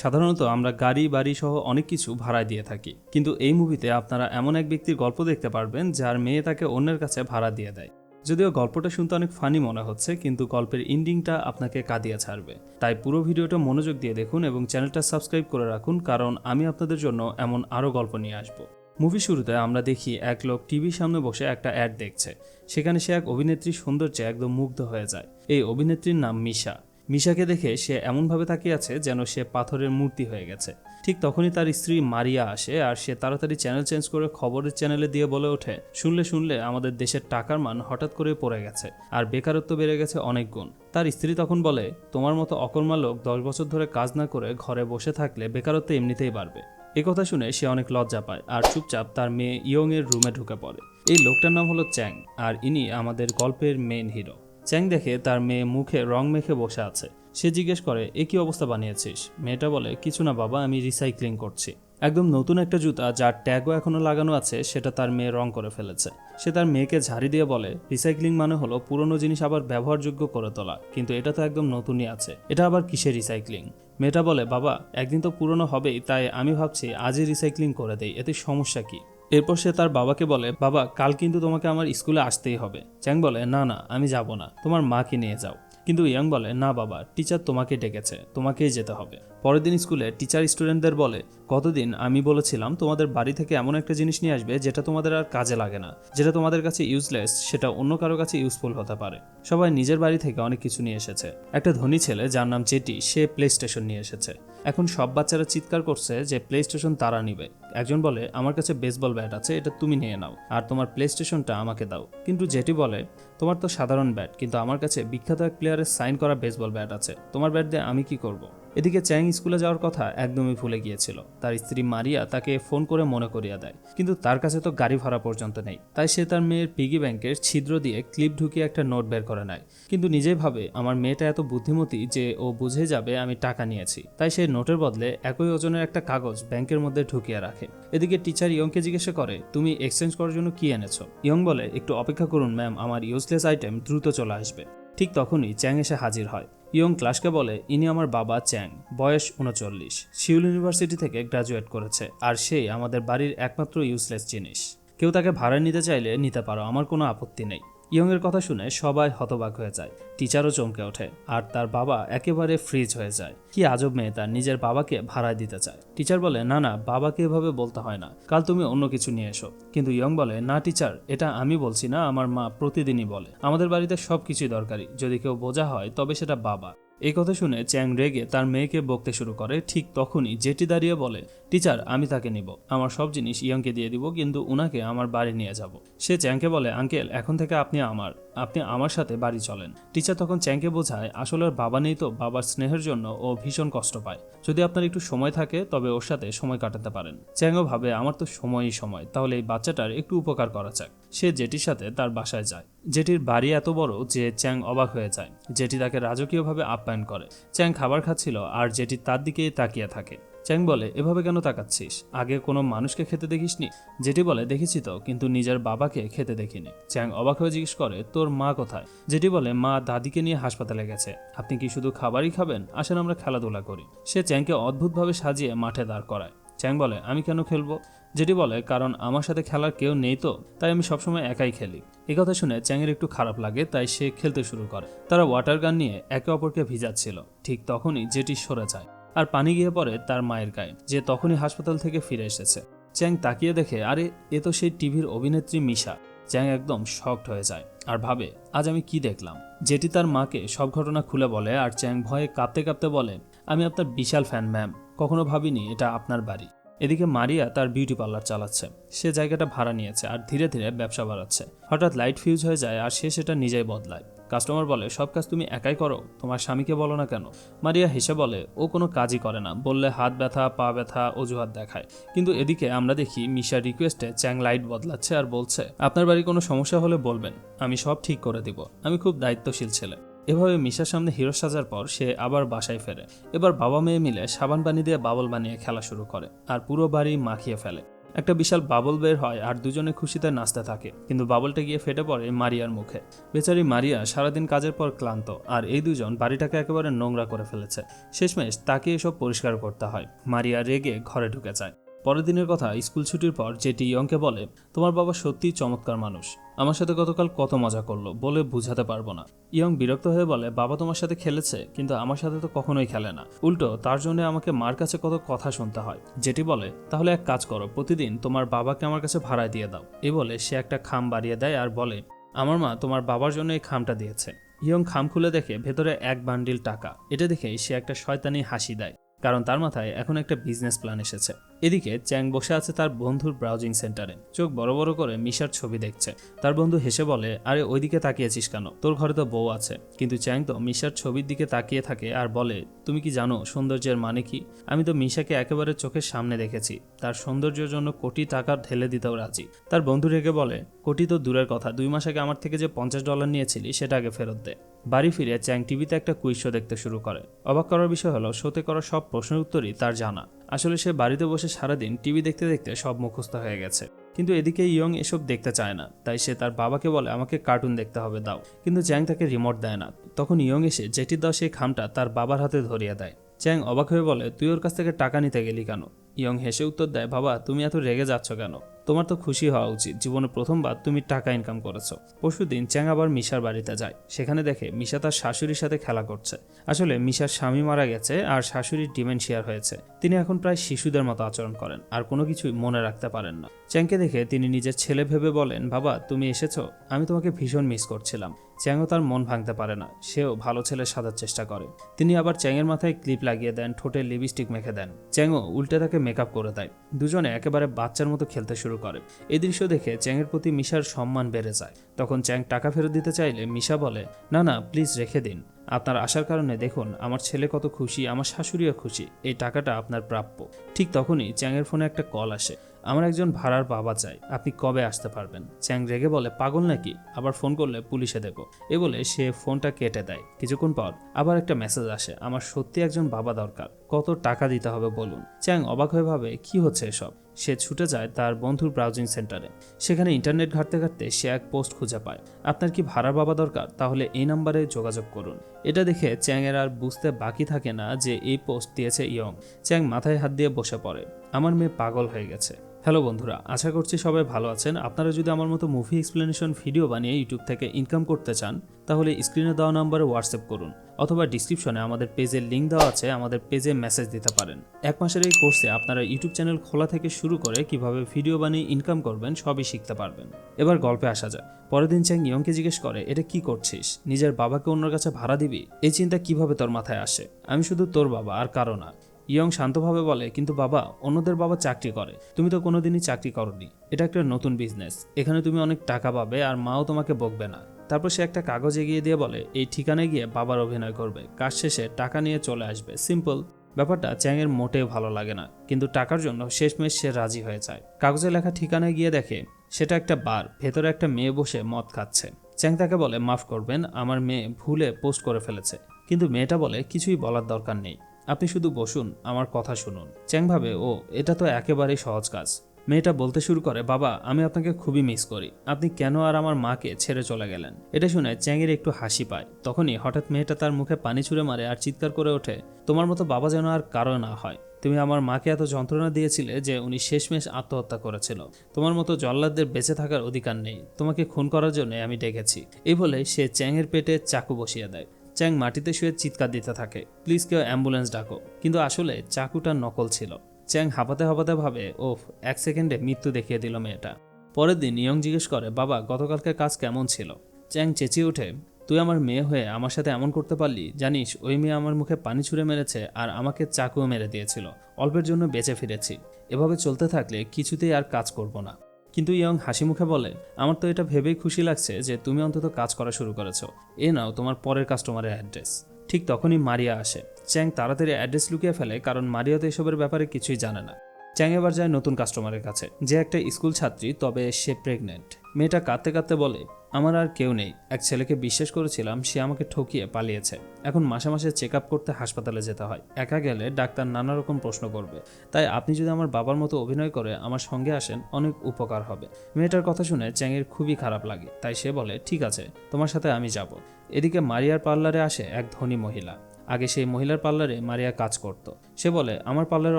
সাধারণত আমরা গাড়ি, বাড়ি সহ অনেক কিছু ভাড়ায় দিয়ে থাকি। কিন্তু এই মুভিতে আপনারা এমন এক ব্যক্তির গল্প দেখতে পারবেন যার মেয়ে তাকে অন্যের কাছে ভাড়া দিয়ে দেয়। যদিও গল্পটা শুনতে অনেক ফানি মনে হচ্ছে, কিন্তু গল্পের ইন্ডিংটা আপনাকে কাঁদিয়ে ছাড়বে। তাই পুরো ভিডিওটা মনোযোগ দিয়ে দেখুন এবং চ্যানেলটা সাবস্ক্রাইব করে রাখুন, কারণ আমি আপনাদের জন্য এমন আরও গল্প নিয়ে আসব। মুভি শুরুতে আমরা দেখি এক লোক টিভির সামনে বসে একটা অ্যাড দেখছে। সেখানে সে এক অভিনেত্রীর সৌন্দর্যে একদম মুগ্ধ হয়ে যায়। এই অভিনেত্রীর নাম মিশা। মিশাকে দেখে সে এমনভাবে তাকিয়ে আছে যেন সে পাথরের মূর্তি হয়ে গেছে। ঠিক তখনই তার স্ত্রী মারিয়া আসে আর সে তাড়াতাড়ি চ্যানেল চেঞ্জ করে খবরের চ্যানেলে দিয়ে বলে ওঠে, শুনলে শুনলে আমাদের দেশের টাকার মান হঠাৎ করে পড়ে গেছে আর বেকারত্ব বেড়ে গেছে অনেক গুণ। তার স্ত্রী তখন বলে, তোমার মতো অকর্মা লোক দশ বছর ধরে কাজ না করে ঘরে বসে থাকলে বেকারত্ব এমনিতেই বাড়বে। কথা শুনে সে অনেক লজ্জা পায় আর চুপচাপ তার মেয়ে ইয়ং এর রুমে ঢুকে পড়ে। এই লোকটার নাম হলো চ্যাং আর ইনি আমাদের গল্পের মেন হিরো চ্যাং দেখে তার মেয়ে মুখে রং মেখে বসে আছে। সে জিজ্ঞেস করে, এ কি অবস্থা বানিয়েছিস? মেয়েটা বলে, কিছু না বাবা, আমি রিসাইক্লিং করছি। একদম নতুন একটা জুতা যার ট্যাগও এখনও লাগানো আছে, সেটা তার মেয়ে রং করে ফেলেছে। সে তার মেয়েকে ঝাড়ি দিয়ে বলে, রিসাইক্লিং মানে হলো পুরনো জিনিস আবার ব্যবহারযোগ্য করে তোলা, কিন্তু এটা তো একদম নতুনই আছে। এটা আবার কিসের রিসাইক্লিং? মেয়েটা বলে, বাবা, একদিন তো পুরনো হবেই, তাই আমি ভাবছি আজই রিসাইক্লিং করে দেই, এতে সমস্যা কি? এরপর সে তার বাবাকে বলে, বাবা, কাল কিন্তু তোমাকে আমার স্কুলে আসতেই হবে। চ্যাং বলে, না না, আমি যাব না। তোমার মাকে নিয়ে যাও। কিন্তু ইয়াং বলে, না, বাবা, টিচার তোমাকে ডেকেছে। তোমাকেই যেতে হবে। পরের দিন স্কুলে টিচার স্টুডেন্টদের বলে, কতদিন আমি বলেছিলাম তোমাদের বাড়ি থেকে এমন একটা জিনিস নিয়ে আসবে যেটা তোমাদের আর কাজে লাগে না, যেটা তোমাদের কাছে ইউজলেস সেটা অন্য কারও কাছে ইউজফুল হতে পারে। সবাই নিজের বাড়ি থেকে অনেক কিছু নিয়ে এসেছে। একটা ধনী ছেলে যার নাম জেটি, সে প্লে স্টেশন নিয়ে এসেছে। এখন সব বাচ্চারা চিৎকার করছে যে প্লে স্টেশন তারা নিবে। একজন বলে, আমার কাছে বেসবল ব্যাট আছে, এটা তুমি নিয়ে নাও, আর তোমার প্লে স্টেশনটা আমাকে দাও। কিন্তু জেটি বলে, তোমার তো সাধারণ ব্যাট কিন্তু আমার কাছে বিখ্যাত এক প্লেয়ারের সাইন করা বেসবল ব্যাট আছে। তোমার ব্যাট দিয়ে আমি কি করব। এদিকে চ্যাং স্কুলে যাওয়ার কথা একদমই ভুলে গিয়েছিল। তার স্ত্রী মারিয়া তাকে ফোন করে মনে করিয়ে দেয়। কিন্তু তার কাছে তো গাড়ি ভাড়া পর্যন্ত নেই। তাই সে তার মেয়ের পিগি ব্যাংকের ছিদ্র দিয়ে ক্লিপ ঢুকিয়ে একটা নোট বের করে নেয়। কিন্তু নিজেই ভাবে, আমার মেয়েটা এত বুদ্ধিমতী যে ও বুঝে যাবে আমি টাকা নিয়েছি। তাই সে নোটের বদলে একই ওজনের একটা কাগজ ব্যাংকের মধ্যে ঢুকিয়ে রাখে। এদিকে টিচার ইয়ংকে জিজ্ঞাসা করে, তুমি এক্সচেঞ্জ করার জন্য কি এনেছো? ইয়ং বলে, একটু অপেক্ষা করুন ম্যাম আমার ইউজলেস আইটেম দ্রুত চলে আসবে। ঠিক তখনই চ্যাং এসে হাজির হয়। ইয়ং ক্লাসকে বলে, ইনি আমার বাবা চ্যাং, বয়স উনচল্লিশ, সিউল ইউনিভার্সিটি থেকে গ্রাজুয়েট করেছে, আর সেই আমাদের বাড়ির একমাত্র ইউজলেস জিনিস। কেউ তাকে ভাড়া নিতে চাইলে নিতে পারো, আমার কোনো আপত্তি নেই। ইয়ংয়ের কথা শুনে সবাই হতবাক হয়ে যায়। টিচারও চমকে ওঠে আর তার বাবা একেবারে ফ্রিজ হয়ে যায়। কি আজব মেয়ে তার নিজের বাবাকে ভাড়ায় দিতে চায়। টিচার বলে, না না, বাবাকে এভাবে বলতে হয় না। কাল তুমি অন্য কিছু নিয়ে এসো। কিন্তু ইয়ং বলে, না, টিচার, এটা আমি বলছি না, আমার মা প্রতিদিনই বলে। আমাদের বাড়িতে সব কিছুই দরকারি। যদি কেউ বোঝা হয়, তবে সেটা বাবা। এই কথা শুনে চ্যাং রেগে তার মেয়েকে বকতে শুরু করে। ঠিক তখনই জেটি দাঁড়িয়ে বলে টিচার আমি তাকে নিব। আমার সব জিনিস ইয়ংকে দিয়ে দিব, কিন্তু উনাকে আমার বাড়ি নিয়ে যাব। সে চ্যাংকে বলে, আঙ্কেল, এখন থেকে আপনি আমার আপনি আমার সাথে বাড়ি চলেন। টিচার তখন চ্যাংকে বোঝায়, আসলে বাবা নেই তো, বাবার স্নেহের জন্য ও ভীষণ কষ্ট পায়। যদি আপনার একটু সময় থাকে, তবে ওর সাথে সময় কাটাতে পারেন। চ্যাংও ভাবে, আমার তো সময়ই সময়, তাহলে এই বাচ্চাটার একটু উপকার করা যাক। সে জেটির সাথে তার বাসায় যায়। জেটির বাড়ি এত বড় যে চ্যাং অবাক হয়ে যায়। জেটি তাকে রাজকীয়ভাবে আপ্যায়ন করে। চ্যাং খাবার খাচ্ছিল, আর জেটি তার দিকেই তাকিয়ে থাকে। চ্যাং বলে, এভাবে কেন তাকাচ্ছিস? আগে কোনো মানুষকে খেতে দেখিসনি? যেটি বলে, দেখেছি তো, কিন্তু নিজের বাবাকে খেতে দেখিনি। চ্যাং অবাক হয়ে জিজ্ঞেস করে, তোর মা কোথায়? যেটি বলে, মা দাদিকে নিয়ে হাসপাতালে গেছে। আপনি কি শুধু খাবারই খাবেন? আসেন আমরা খেলাধুলা করি। সে চ্যাংকে অদ্ভুতভাবে সাজিয়ে মাঠে দাঁড় করায়। চ্যাং বলে, আমি কেন খেলব? যেটি বলে, কারণ আমার সাথে খেলার কেউ নেই তো, তাই আমি সবসময় একাই খেলি। এই কথা শুনে চ্যাংয়ের একটু খারাপ লাগে, তাই সে খেলতে শুরু করে। তারা ওয়াটার গান নিয়ে একে অপরকে ভিজাচ্ছিল। ঠিক তখনই যেটি সরে যায়। আর পানি গিয়ে পড়ে তার মায়ের গায়ে, যে তখনই হাসপাতাল থেকে ফিরে এসেছে। চ্যাং তাকিয়ে দেখে, আরে, এ তো সেই টিভির অভিনেত্রী মিশা। চ্যাং একদম শকড হয়ে যায় আর ভাবে, আজ আমি কি দেখলাম? যেটি তার মাকে সব ঘটনা খুলে বলে আর চ্যাং ভয়ে কাঁপতে কাঁপতে বলে, আমি আপনার বিশাল ফ্যান, ম্যাম। কখনো ভাবিনি এটা আপনার বাড়ি। এদিকে মারিয়া তার বিউটি পার্লার চালাচ্ছে। সে জায়গাটা ভাড়া নিয়েছে আর ধীরে ধীরে ব্যবসা বাড়াচ্ছে। হঠাৎ লাইট ফিউজ হয়ে যায় আর সে সেটা নিজেই বদলায়। কাস্টমার বলে, সব কাজ তুমি একাই করো? তোমার স্বামীকে বলো না কেন? মারিয়া হেসে বলে, ও কোনো কাজই করে না। বললে, হাত ব্যথা, পা ব্যথা, অজুহাত দেখায়। কিন্তু এদিকে আমরা দেখি মিশার রিকোয়েস্টে চ্যাং লাইট বদলাচ্ছে আর বলছে, আপনার বাড়ি কোনো সমস্যা হলে বলবেন, আমি সব ঠিক করে দিব। আমি খুব দায়িত্বশীল ছেলে। এভাবে মিশার সামনে হিরো সাজার পর সে আবার বাসায় ফেরে। এবার বাবা মেয়ে মিলে সাবান পানি দিয়ে বাবল বানিয়ে খেলা শুরু করে আর পুরো বাড়ি মাখিয়ে ফেলে। একটা বিশাল বাবল বের হয় আর দুজনে খুশিতে নাচতে থাকে, কিন্তু বাবলটা গিয়ে ফেটে পড়ে মারিয়ার মুখে। বেচারি মারিয়া সারাদিন কাজের পর ক্লান্ত আর এই দুজন বাড়িটাকে একেবারে নোংরা করে ফেলেছে। শেষমেশ তাকে এসব পরিষ্কার করতে হয়। মারিয়া রেগে ঘরে ঢুকে যায়। পরের দিনের কথা, স্কুল ছুটির পর যেটি ইয়ংকে বলে, তোমার বাবা সত্যিই চমৎকার মানুষ। আমার সাথে গতকাল কত মজা করল বলে বুঝাতে পারব না। ইয়ং বিরক্ত হয়ে বলে, বাবা তোমার সাথে খেলেছে, কিন্তু আমার সাথে তো কখনোই খেলে না। উল্টো, তার জন্য আমাকে মার কাছে কত কথা শুনতে হয়। যেটি বলে, তাহলে এক কাজ করো, প্রতিদিন তোমার বাবাকে আমার কাছে ভাড়ায় দিয়ে দাও। এ বলে সে একটা খাম বাড়িয়ে দেয় আর বলে, আমার মা তোমার বাবার জন্য এই খামটা দিয়েছে। ইয়ং খাম খুলে দেখে ভেতরে এক বান্ডিল টাকা। এটা দেখে সে একটা শয়তানি হাসি দেয়, কারণ তার মাথায় এখন একটা বিজনেস প্ল্যান এসেছে। এদিকে চ্যাং বসে আছে তার বন্ধুর ব্রাউজিং সেন্টারে চোখ বড় বড় করে মিশার ছবি দেখছে। তার বন্ধু হেসে বলে, আরে, ওইদিকে তাকিয়েছিস কেন? তোর ঘরে তো বউ আছে। কিন্তু চ্যাং তো মিশার ছবির দিকে তাকিয়ে থাকে আর বলে, তুমি কি জানো সৌন্দর্যের মানে কি? আমি তো মিশাকে একেবারে চোখের সামনে দেখেছি। তার সৌন্দর্যের জন্য কোটি টাকা ঢেলে দিতেও রাজি। তার বন্ধু রেগে বলে, কোটি তো দূরের কথা। দুই মাস আগে আমার থেকে যে পঞ্চাশ ডলার নিয়েছিলি, সেটা আগে ফেরত দে। বাড়ি ফিরে চ্যাং টিভিতে একটা কুইজ শো দেখতে শুরু করে। অবাক করার বিষয় হলো, শোতে করা সব প্রশ্নের উত্তরই তার জানা। আসলে সে বাড়িতে বসে সারাদিন টিভি দেখতে দেখতে সব মুখস্থ হয়ে গেছে। কিন্তু এদিকে ইয়ং এসব দেখতে চায় না, তাই সে তার বাবাকে বলে, আমাকে কার্টুন দেখতে হবে, দাও। কিন্তু চ্যাং তাকে রিমোট দেয় না। তখন ইয়ং এসে জেটির দাও সেই খামটা তার বাবার হাতে ধরিয়ে দেয়। চ্যাং অবাক হয়ে বলে, তুই ওর কাছ থেকে টাকা নিতে গেলি কেন? ইয়ং হেসে উত্তর দেয়, বাবা, তুমি এত রেগে যাচ্ছ কেন? তোমার তো খুশি হওয়া উচিত। জীবনে প্রথমবার তুমি টাকা ইনকাম করেছ। পরশুদিন চ্যাং আবার মিশার বাড়িতে যায়। সেখানে দেখে মিশা তার শাশুড়ির সাথে খেলা করছে। আসলে মিশার স্বামী মারা গেছে আর শাশুড়ির ডিমেনশিয়ার হয়েছে। তিনি এখন প্রায় শিশুদের মতো আচরণ করেন, আর কোনো কিছুই মনে রাখতে পারেন না। চ্যাংকে দেখে তিনি নিজের ছেলে ভেবে বলেন, বাবা, তুমি এসেছ? আমি তোমাকে ভীষণ মিস করছিলাম। চ্যাংও তার মন ভাঙতে পারে না। সেও ভালো ছেলে সাজার চেষ্টা করে। তিনি আবার চ্যাংয়ের মাথায় ক্লিপ লাগিয়ে দেন, ঠোঁটে লিপস্টিক মেখে দেন। চ্যাংও উল্টে তাকে মেকআপ করে দেয়। দুজনে একেবারে বাচ্চার মতো খেলতে শুরু করে। এই দৃশ্য দেখে চ্যাংয়ের প্রতি মিশার সম্মান বেড়ে যায়। তখন চ্যাং টাকা ফেরত দিতে চাইলে মিশা বলে, না না, প্লিজ রেখে দিন। আপনার আসার কারণে দেখুন, আমার ছেলে কত খুশি, আমার শাশুড়িও খুশি, এই টাকাটা আপনার প্রাপ্য। ঠিক তখনই চ্যাংয়ের ফোনে একটা কল আসে। আমার একজন ভাড়ার বাবা চাই, আপনি কবে আসতে পারবেন? চ্যাং রেগে বলে, পাগল নাকি? আবার ফোন করলে পুলিশে দেব এ বলে সে ফোনটা কেটে দেয়। কিছুক্ষণ পর আবার একটা মেসেজ আসে, আমার সত্যি একজন বাবা দরকার, কত টাকা দিতে হবে বলুন? চ্যাং অবাক হয়ে ভাবে, কি হচ্ছে এসব? সে ছুটে যায় তার বন্ধুর ব্রাউজিং সেন্টারে সেখানে ইন্টারনেট ঘাঁটতে ঘাঁটতে সে এক পোস্ট খুঁজে পায়। আপনার কি ভাড়ার বাবা দরকার? তাহলে এই নাম্বারে যোগাযোগ করুন। এটা দেখে চ্যাংয়ের আর বুঝতে বাকি থাকে না যে এই পোস্ট দিয়েছে ইয়ং। চ্যাং মাথায় হাত দিয়ে বসে পড়ে। আমার মেয়ে পাগল হয়ে গেছে। হ্যালো বন্ধুরা, আশা করছি সবাই ভালো আছেন। আপনারা যদি আমার মতো মুভি এক্সপ্লেনেশন ভিডিও বানিয়ে ইউটিউব থেকে ইনকাম করতে চান, তাহলে স্ক্রিনে দেওয়া নম্বরে হোয়াটসঅ্যাপ করুন, অথবা ডিসক্রিপশনে আমাদের পেজের লিঙ্ক দেওয়া আছে, আমাদের পেজে মেসেজ দিতে পারেন। এক মাসের এই কোর্সে আপনারা ইউটিউব চ্যানেল খোলা থেকে শুরু করে কীভাবে ভিডিও বানিয়ে ইনকাম করবেন, সবই শিখতে পারবেন। এবার গল্পে আসা যাক। পরের দিন চ্যাং ইয়ংকে জিজ্ঞেস করে, এটা কি করছিস? নিজের বাবাকে অন্যর কাছে ভাড়া দিবি? এই চিন্তা কীভাবে তোর মাথায় আসে? আমি শুধু তোর বাবা আর কারও না। ইয়ং শান্তভাবে বলে, কিন্তু বাবা, অন্যদের বাবা চাকরি করে। তুমি তো কোনোদিনই চাকরি করনি। এটা একটা নতুন বিজনেস এখানে তুমি অনেক টাকা পাবে আর মাও তোমাকে বকবে না। তারপর সে একটা কাগজ এগিয়ে দিয়ে বলে, এই ঠিকানায় গিয়ে বাবার অভিনয় করবে। কাজ শেষে টাকা নিয়ে চলে আসবে। সিম্পল ব্যাপারটা চ্যাংয়ের মোটেও ভালো লাগে না। কিন্তু টাকার জন্য শেষমেশ সে রাজি হয়ে যায়। কাগজে লেখা ঠিকানায় গিয়ে দেখে, সেটা একটা বার, ভেতরে একটা মেয়ে বসে মদ খাচ্ছে। চ্যাং তাকে বলে, মাফ করবেন, আমার মেয়ে ভুলে পোস্ট করে ফেলেছে। কিন্তু মেয়েটা বলে, কিছুই বলার দরকার নেই। আপনি শুধু বসুন, আমার কথা শুনুন। চ্যাং ভাবে ও, এটা তো একেবারেই সহজ কাজ। মেয়েটা বলতে শুরু করে, বাবা, আমি আপনাকে খুবই মিস করি। আপনি কেন আর আমার মাকে ছেড়ে চলে গেলেন? এটা শুনে চ্যাংয়ের একটু হাসি পায়। তখনই হঠাৎ মেয়েটা তার মুখে পানি ছুঁড়ে মারে আর চিৎকার করে ওঠে, তোমার মতো বাবা যেন আর কারও না হয়। তুমি আমার মাকে এত যন্ত্রণা দিয়েছিলে যে উনি শেষমেশ আত্মহত্যা করেছিল। তোমার মতো জল্লাদদের বেঁচে থাকার অধিকার নেই। তোমাকে খুন করার জন্য আমি ডেকেছি। এই বলে সে চ্যাংয়ের পেটে চাকু বসিয়ে দেয়। চ্যাং মাটিতে শুয়ে চিৎকার দিতে থাকে। প্লিজ কেউ অ্যাম্বুলেন্স ডাকো। কিন্তু আসলে চাকুটা নকল ছিল। চ্যাং হাঁপাতে হাঁপাতে ভাবে, ওফ, এক সেকেন্ডে মৃত্যু দেখিয়ে দিল মেয়েটা। পরের দিন ইয়ং জিজ্ঞেস করে, বাবা, গতকালকের কাজ কেমন ছিল? চ্যাং চেঁচিয়ে ওঠে, তুই আমার মেয়ে হয়ে আমার সাথে এমন করতে পারলি, জানিস, ওই মেয়ে আমার মুখে পানি ছুঁড়ে মেরেছে আর আমাকে চাকুও মেরে দিয়েছিল। অল্পের জন্য বেঁচে ফিরেছি। এভাবে চলতে থাকলে কিছুতেই আর কাজ করব না। কিন্তু ইয়ং হাসি মুখে বলে, আমার তো এটা ভেবেই খুশি লাগছে যে তুমি অন্তত কাজ করা শুরু করেছ। এ নাও তোমার পরের কাস্টমারের অ্যাড্রেস ঠিক তখনই মারিয়া আসে। চ্যাং তাড়াতাড়ি অ্যাড্রেস লুকিয়ে ফেলে কারণ মারিয়া তো এসবের ব্যাপারে কিছুই জানে না। চ্যাং এবার যায় নতুন কাস্টমারের কাছে। যে একটা স্কুল ছাত্রী, তবে সে প্রেগনেন্ট মেয়েটা কাঁদতে কাঁদতে বলে আমার আর কেউ নেই। এক ছেলেকে বিশ্বাস করেছিলাম, সে আমাকে ঠকিয়ে পালিয়েছে। এখন মাসে মাসে চেক আপ করতে হাসপাতালে যেতে হয়। একা গেলে ডাক্তার নানা রকম প্রশ্ন করবে। তাই আপনি যদি আমার বাবার মতো অভিনয় করে আমার সঙ্গে আসেন, অনেক উপকার হবে। মেয়েটার কথা শুনে চ্যাংয়ের খুবই খারাপ লাগে। তাই সে বলে, ঠিক আছে, তোমার সাথে আমি যাব। এদিকে মারিয়ার পার্লারে আসে এক ধনী মহিলা। আগে সেই মহিলার পার্লারে মারিয়া কাজ করত। সে বলে, আমার পার্লারের